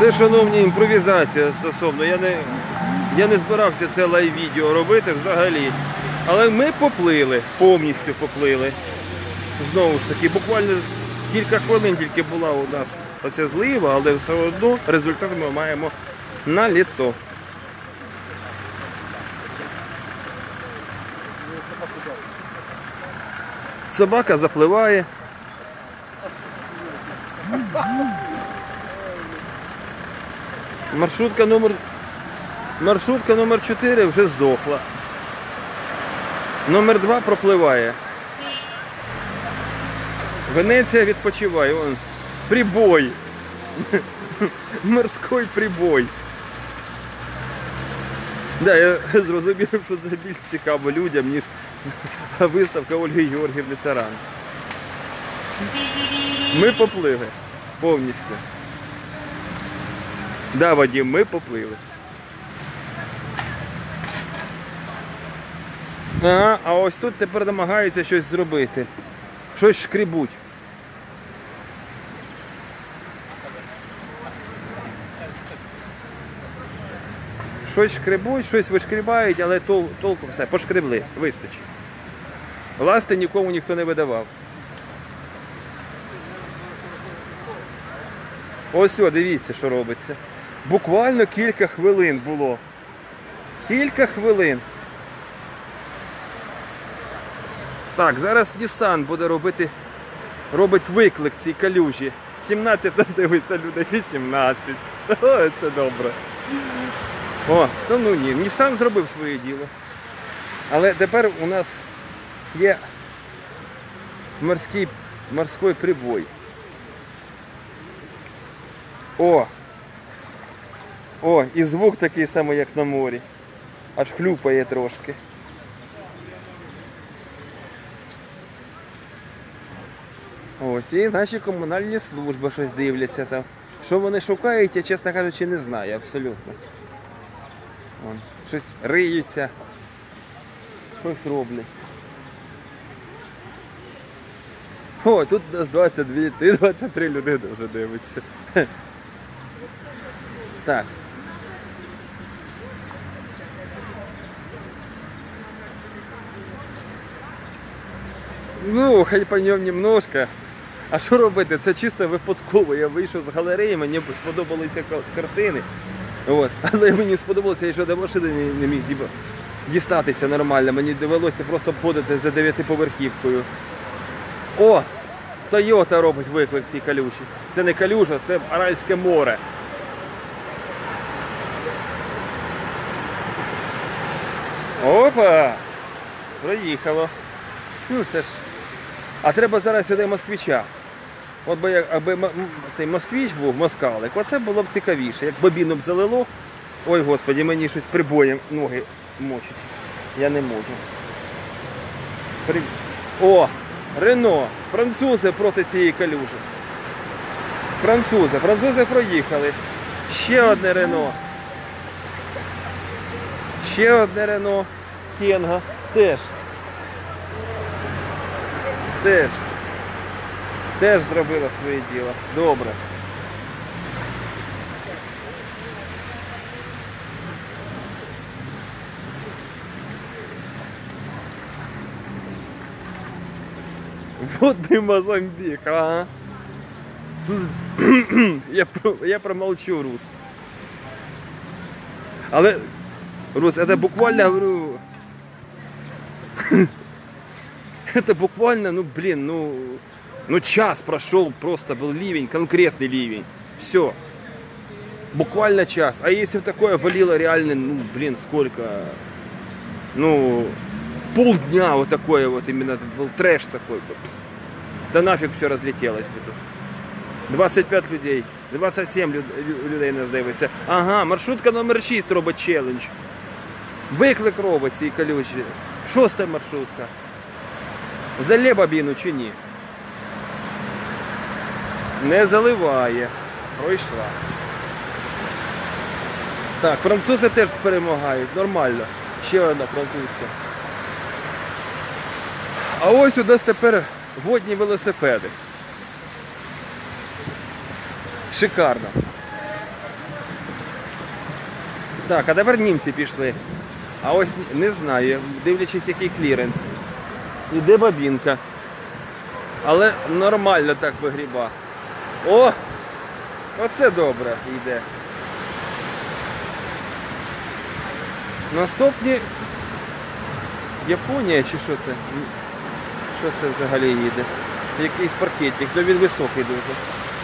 Це, шановні, імпровізація стосовно. Я не, я не збирався це лайв-відео робити взагалі. Але ми поплили, повністю поплили. Знову ж таки, буквально кілька хвилин тільки була у нас оця злива, але все одно результат ми маємо на ліцо. Собака запливає. Маршрутка номер маршрутка номер 4 вже здохла. Номер 2 пропливає. Венеція відпочиває. Вон. Прибой. Морський прибой. Да, я зрозумів, що це більш цікаво людям, ніж виставка Ольги Георгіївни Таран. Ми поплили повністю. Да, Вадим, ми поплили. Ага, а ось тут тепер намагаються щось зробити. Щось шкрібуть. Щось шкребуть, щось вишкрібають, але тол, толком все, пошкребли, вистачить. Ласти нікому ніхто не видавав. Ось, о, дивіться, що робиться. Буквально кілька хвилин було. Кілька хвилин. Так, зараз Nissan буде робити робить виклик цій калюжі. 17 дивиться люди, 18. О, це добре. О, ну, ну ні, Nissan зробив своє діло. Але тепер у нас є морський, морський прибой. О! О, і звук такий самий, як на морі. Аж хлюпає трошки. Ось, і наші комунальні служби щось дивляться там. Що вони шукають, я, чесно кажучи, не знаю абсолютно. Вон, щось риються, щось роблять. О, тут у нас 22, ти 23 людини вже дивиться. Так. Ну, хай по ньому немножко. А що робити? Це чисто випадково. Я вийшов з галереї, мені сподобалися картини. От. Але мені сподобалося, я ще до машини не, міг дістатися нормально. Мені довелося просто подати за дев'ятиповерхівкою. О! Тойота робить виклик цій калюші. Це не калюжа, це Аральське море. Опа! Проїхало. Ну це ж. А треба зараз сюди москвича. От би, аби цей москвич був, москалик, оце було б цікавіше. Як бобіну б залило. Ой господі, мені щось прибоєм ноги мочить. Я не можу. При... О! Рено! Французи проти цієї калюжі. Французи. Французи проїхали. Ще одне Рено. Ще одне Рено. Кенга. Теж. Теж. Теж зробила своє діло. Добре. Водний Мозамбік, ага. Тут я, про- я промолчу, Рус. Але, Рус, это буквально, говорю, это буквально, ну, блин, ну, ну, час прошел, просто был ливень, конкретный ливень. Все. Буквально час. А если такое валило реально, ну, блин, сколько? Ну, полдня вот такое вот именно, был трэш такой. Да нафиг все разлетелось бы тут. 25 людей, 27 люд- лю- людей нас дивиться. Ага, маршрутка номер 6 робить челендж. Виклик робить цій калючі. Шоста маршрутка. Залє бабіну чи ні? Не заливає. Пройшла. Так, французи теж перемагають, нормально. Ще одна французька. А ось у нас тепер водні велосипеди. Шикарно. Так, а тепер німці пішли. А ось не знаю, дивлячись, який кліренс. Іде бабінка. Але нормально так вигріба. О! Оце добре йде. Наступні Японія чи що це? Що це взагалі їде? Якийсь паркетник, ну він високий дуже.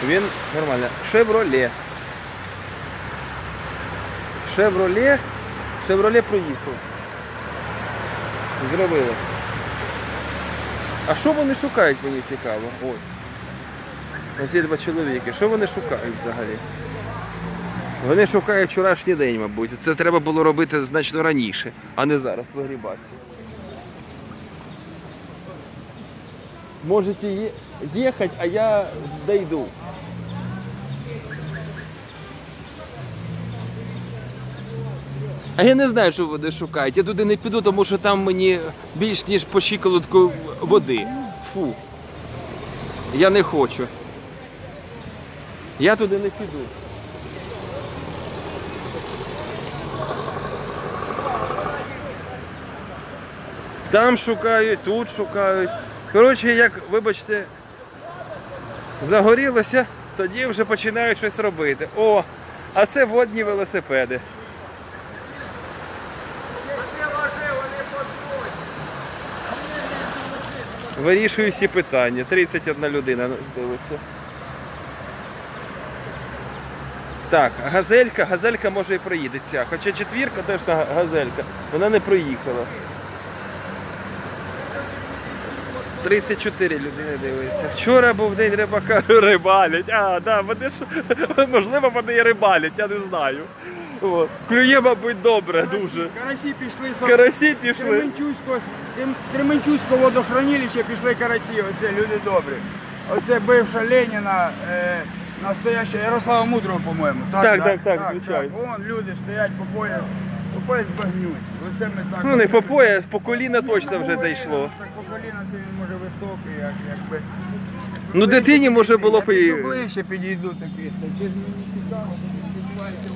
Він нормально. Шевроле. Шевроле. Шевроле проїхав. Зробили. А що вони шукають, мені цікаво. Ось. Оці два чоловіки. Що вони шукають взагалі? Вони шукають вчорашній день, мабуть. Це треба було робити значно раніше, а не зараз вигрібати. Можете їхати, а я дойду. А я не знаю, що вони шукають. Я туди не піду, тому що там мені більш ніж по щиколотку води. Фу. Я не хочу. Я туди не піду. Там шукають, тут шукають. Коротше, як, вибачте, загорілося, тоді вже починають щось робити. О, а це водні велосипеди. Вирішую всі питання. 31 людина дивиться. Так, газелька, газелька може і проїдеться. Хоча четвірка теж та газелька, вона не проїхала. 34 людини дивиться. Вчора був день рибака, рибалять. А, да, вони ж, можливо, вони і рибалять, я не знаю. О, клює, мабуть, добре, дуже. Карасі пішли з Карасі пішли. Кременчуцького, з Крем- з Кременчуцького водохранилища пішли карасі, оце люди добрі. Оце бивша Леніна, е, настояща Ярослава Мудрого, по-моєму. Так, да? так, так, звичайно. Вон люди стоять по пояс, по пояс багнють. Оце ми так. Ну, не по пояс, по коліна точно вже Ну, зайшло. Так по коліна це він може високий, як, якби. Ну, дитині може було б і- ближче підійду такі. Такі ж мені цікаво, як відбувається.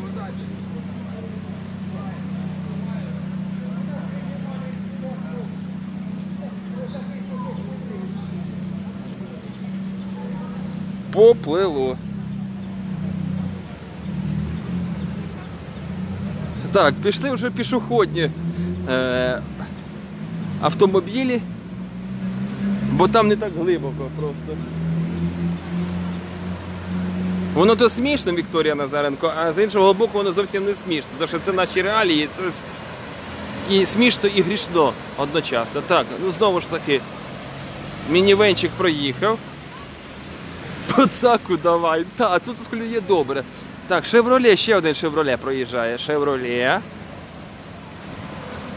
Поплило. Так, пішли вже пішохідні е, автомобілі, бо там не так глибоко просто. Воно то смішно, Вікторія Назаренко, а з іншого боку, воно зовсім не смішно, тому що це наші реалії, це і смішно, і грішно одночасно. Так, ну знову ж таки, мінівенчик проїхав. Пацаку давай. Та, тут, тут клює добре. Так, Шевроле, ще один Шевроле проїжджає. Шевроле.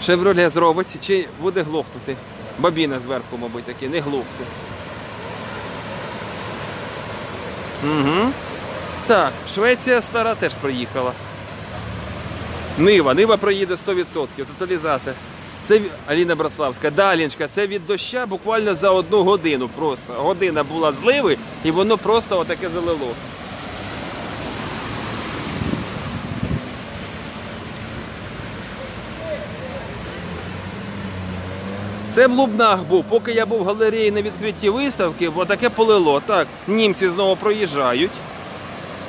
Шевроле зробить чи буде глохнути. Бабіна зверху, мабуть, таки, не глохне. Угу. Так, Швеція стара теж проїхала. Нива, Нива проїде 100%, тоталізатор. Це Аліна Браславська. Да, Аліночка, це від доща буквально за одну годину. Просто година була зливи, і воно просто отаке залило. Це в Лубнах був. Поки я був в галереї на відкритті виставки, бо таке полило. Так, німці знову проїжджають.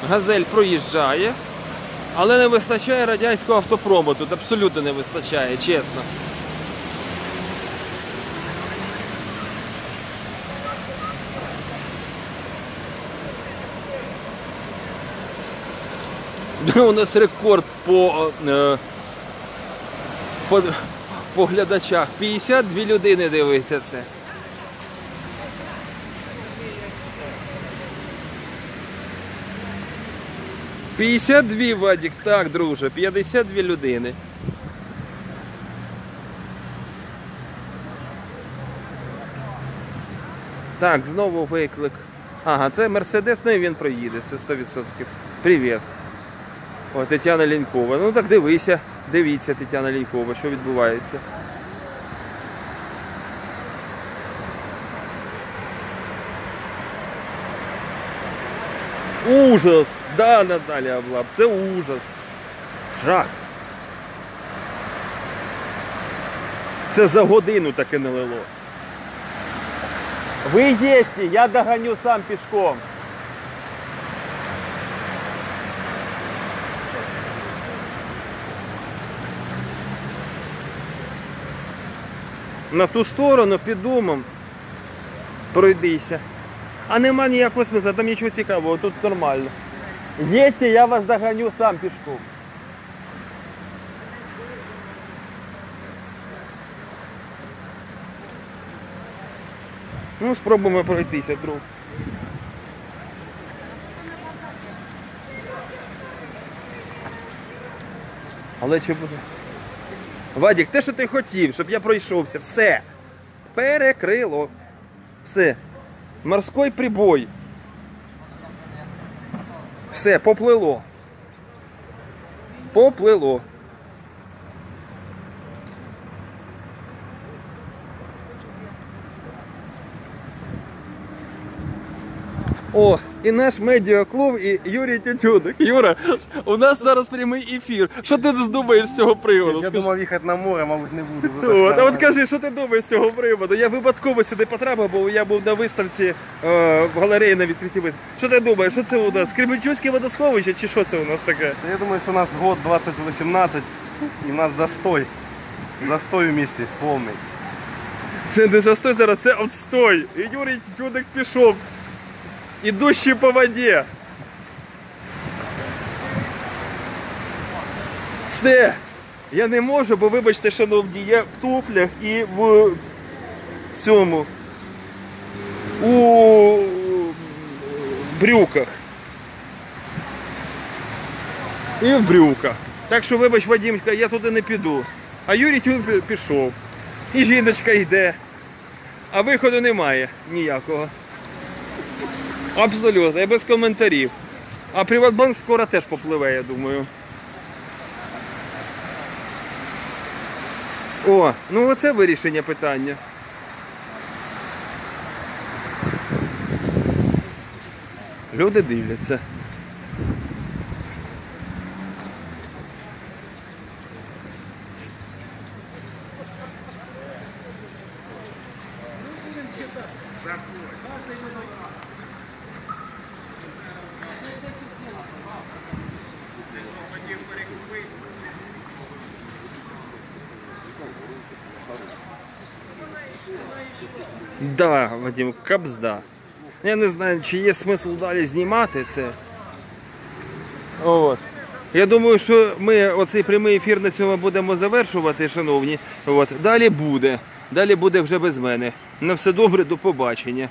Газель проїжджає. Але не вистачає радянського автопрому. Тут абсолютно не вистачає, чесно. У нас рекорд по, е, по, по глядачах. 52 людини дивиться це. П'ятдесят дві, Вадік, так, друже, 52 людини. Так, знову виклик. Ага, це Мерседес, ну і він проїде, це 100%. Привіт. О, Тетяна Лінькова. Ну так дивися, дивіться Тетяна Лінькова, що відбувається. Ужас! Да, Наталія Облап, це ужас. Жах. Це за годину таке налило. Ви єсті, я доганю сам пішком. На ту сторону під домом пройдися. А нема ніякого смисла, там нічого цікавого, тут нормально. Їдьте, я вас доганю сам пішком. Ну, спробуємо пройтися, друг. Але чи буде? Вадік, те, що ти хотів, щоб я пройшовся, все. Перекрило. Все. Морський прибой. Все, поплило. Поплило. О, і наш медіаклуб, і Юрій Тютюник. Юра, у нас зараз прямий ефір. Що ти думаєш з цього приводу? Я Скажи. думав їхати на море, мабуть, не буду. От, а от кажи, що ти думаєш з цього приводу? Я випадково сюди потрапив, бо я був на виставці е, в галереї на відкритій виставці. Що ти думаєш, що це у нас? Кременчуцьке водосховище чи що це у нас таке? Я думаю, що у нас год 2018 і в нас застой. Застой в місті повний. Це не застой зараз, це отстой. І Юрій Тютюник пішов. Ідущий по воді. Все. Я не можу, бо вибачте, шановні, я в туфлях і в цьому. У брюках. І в брюках. Так що, вибач, Вадимка, я туди не піду. А Юрій Тюн пішов. І жіночка йде. А виходу немає ніякого. Абсолютно, я без коментарів. А Приватбанк скоро теж попливе, я думаю. О, ну оце вирішення питання. Люди дивляться. Да, Вадим, капзда. Я не знаю, чи є смисл далі знімати це. От. Я думаю, що ми оцей прямий ефір на цьому будемо завершувати, шановні. От. Далі буде. Далі буде вже без мене. На все добре, до побачення.